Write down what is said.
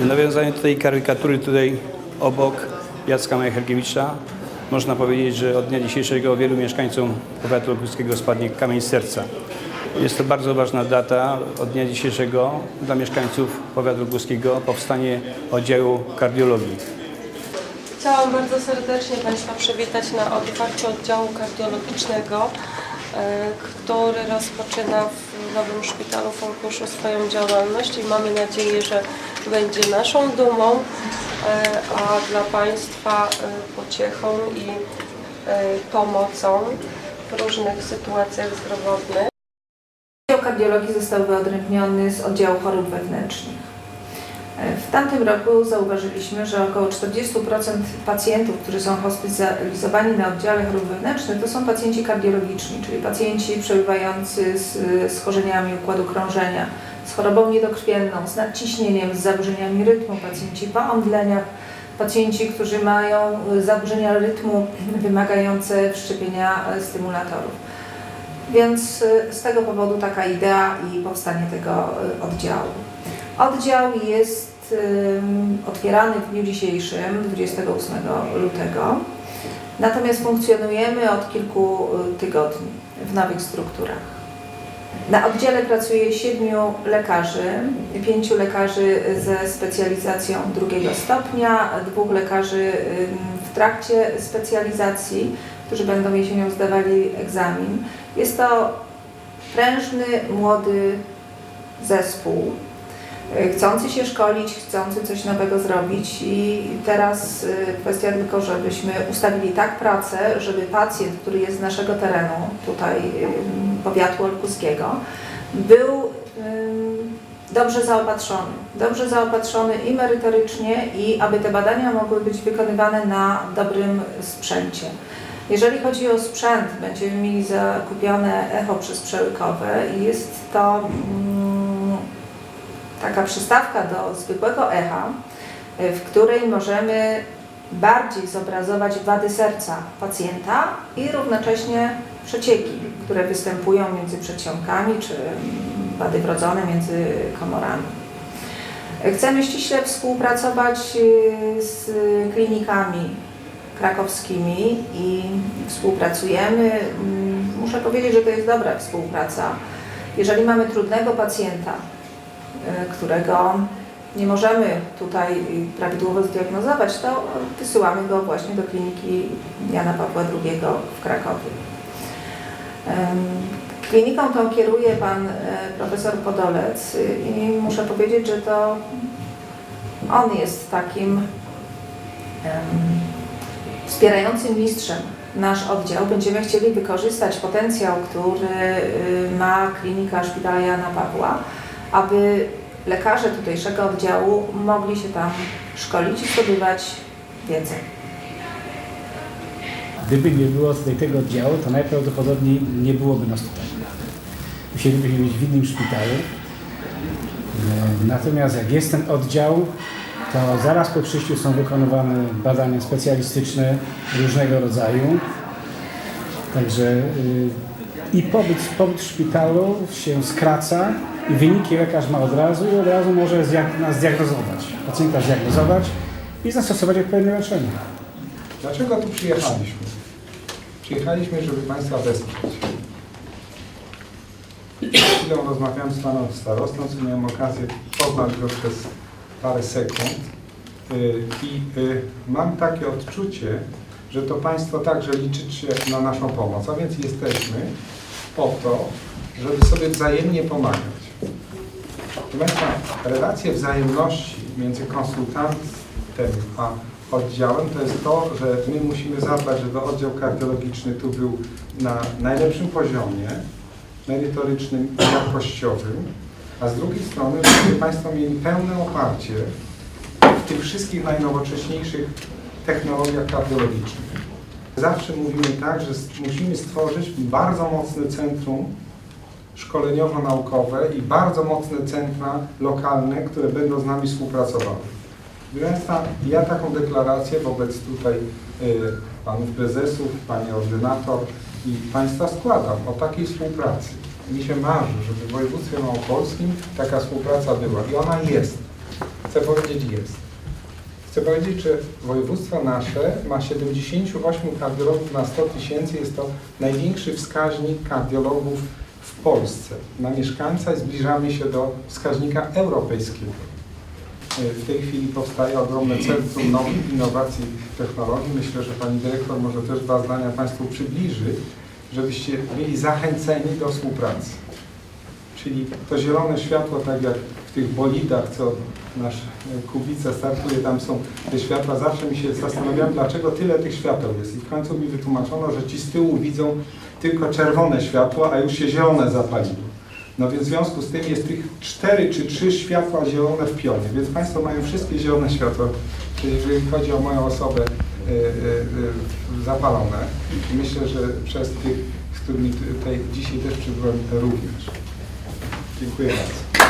W nawiązaniu do tej karykatury tutaj obok Jacka Majcherkiewicza można powiedzieć, że od dnia dzisiejszego wielu mieszkańcom powiatu lubuskiego spadnie kamień serca. Jest to bardzo ważna data. Od dnia dzisiejszego dla mieszkańców powiatu lubuskiego powstanie oddziału kardiologii. Chciałam bardzo serdecznie Państwa przywitać na otwarciu oddziału kardiologicznego, e, który rozpoczyna w nowym szpitalu w Olkuszu swoją działalność i mamy nadzieję, że będzie naszą dumą, e, a dla Państwa e, pociechą i e, pomocą w różnych sytuacjach zdrowotnych. Oddział kardiologii został wyodrębniony z oddziału chorób wewnętrznych. W tamtym roku zauważyliśmy, że około 40% pacjentów, którzy są hospitalizowani na oddziale chorób wewnętrznych, to są pacjenci kardiologiczni, czyli pacjenci przebywający z schorzeniami układu krążenia, z chorobą niedokrwienną, z nadciśnieniem, z zaburzeniami rytmu, pacjenci po omdleniach, pacjenci, którzy mają zaburzenia rytmu wymagające wszczepienia stymulatorów. Więc y, z tego powodu taka idea i powstanie tego y, oddziału. Oddział jest otwierany w dniu dzisiejszym, 28 lutego. Natomiast funkcjonujemy od kilku y, tygodni w nowych strukturach. Na oddziale pracuje siedmiu lekarzy, pięciu lekarzy ze specjalizacją drugiego stopnia, dwóch lekarzy w trakcie specjalizacji, którzy będą jesienią zdawali egzamin. Jest to prężny, młody zespół, chcący się szkolić, chcący coś nowego zrobić i teraz y, kwestia tylko, żebyśmy ustawili tak pracę, żeby pacjent, który jest z naszego terenu, tutaj y, powiatu olkuskiego, był y, dobrze zaopatrzony. Dobrze zaopatrzony i merytorycznie i aby te badania mogły być wykonywane na dobrym sprzęcie. Jeżeli chodzi o sprzęt, będziemy mieli zakupione echo przystrzelkowe i jest to mm, taka przystawka do zwykłego echa, y, w której możemy bardziej zobrazować wady serca pacjenta i równocześnie przecieki, które występują między przedsionkami czy mm, wady wrodzone między komorami. Chcemy ściśle współpracować y, z klinikami krakowskimi i współpracujemy. Mm, Muszę powiedzieć, że to jest dobra współpraca. Jeżeli mamy trudnego pacjenta, którego nie możemy tutaj prawidłowo zdiagnozować, to wysyłamy go właśnie do kliniki Jana Pawła II w Krakowie. Kliniką tą kieruje pan e, profesor Podolec i muszę powiedzieć, że to on jest takim wspierającym mistrzem nasz oddział. Będziemy chcieli wykorzystać potencjał, który y, ma klinika Szpitala Jana Pawła, aby lekarze tutejszego oddziału mogli się tam szkolić i zdobywać wiedzę. Gdyby nie było tutaj tego oddziału, to najprawdopodobniej nie byłoby nas tutaj. Musielibyśmy być w innym szpitalu. E, Natomiast jak jest ten oddział, to zaraz po przyjściu są wykonywane badania specjalistyczne różnego rodzaju. Także y, i pobyt, pobyt w szpitalu się skraca i wyniki lekarz ma od razu i od razu może zdiagnozować, pacjenta zdiagnozować i zastosować odpowiednie leczenie. Dlaczego tu przyjechaliśmy? Przyjechaliśmy, żeby Państwa wesprzeć. Chwilą rozmawiałem z Panem Starostą, co miałem okazję poznać go przez parę sekund Y, i y, mam takie odczucie, że to Państwo także liczycie na naszą pomoc, a więc jesteśmy po to, żeby sobie wzajemnie pomagać. Proszę Państwa, relacje wzajemności między konsultantem a oddziałem to jest to, że my musimy zadbać, żeby oddział kardiologiczny tu był na najlepszym poziomie merytorycznym i jakościowym, a z drugiej strony, żeby Państwo mieli pełne oparcie w tych wszystkich najnowocześniejszych technologiach kardiologicznych. Zawsze mówimy tak, że musimy stworzyć bardzo mocne centrum szkoleniowo-naukowe i bardzo mocne centra lokalne, które będą z nami współpracowały. Państwa, ja taką deklarację wobec tutaj y, panów prezesów, pani ordynator i państwa składam o takiej współpracy. Mi się marzy, żeby w województwie małopolskim taka współpraca była i ona jest. Chcę powiedzieć jest. Chcę powiedzieć, że województwo nasze ma 78 kardiologów na 100 tysięcy. Jest to największy wskaźnik kardiologów w Polsce. Na mieszkańca zbliżamy się do wskaźnika europejskiego. W tej chwili powstaje ogromne centrum nowych innowacji technologii. Myślę, że Pani Dyrektor może też dwa zdania Państwu przybliży, żebyście byli zachęceni do współpracy. Czyli to zielone światło, tak jak w tych bolidach, co nasz e, Kubica startuje, tam są te światła. Zawsze mi się zastanawiałem, dlaczego tyle tych świateł jest. I w końcu mi wytłumaczono, że ci z tyłu widzą tylko czerwone światło, a już się zielone zapaliło. No więc w związku z tym jest tych cztery czy trzy światła zielone w pionie, więc Państwo mają wszystkie zielone światła, jeżeli chodzi o moją osobę, y, y, zapalone. I myślę, że przez tych, z którymi tutaj dzisiaj też przybyłem również. Dziękuję bardzo.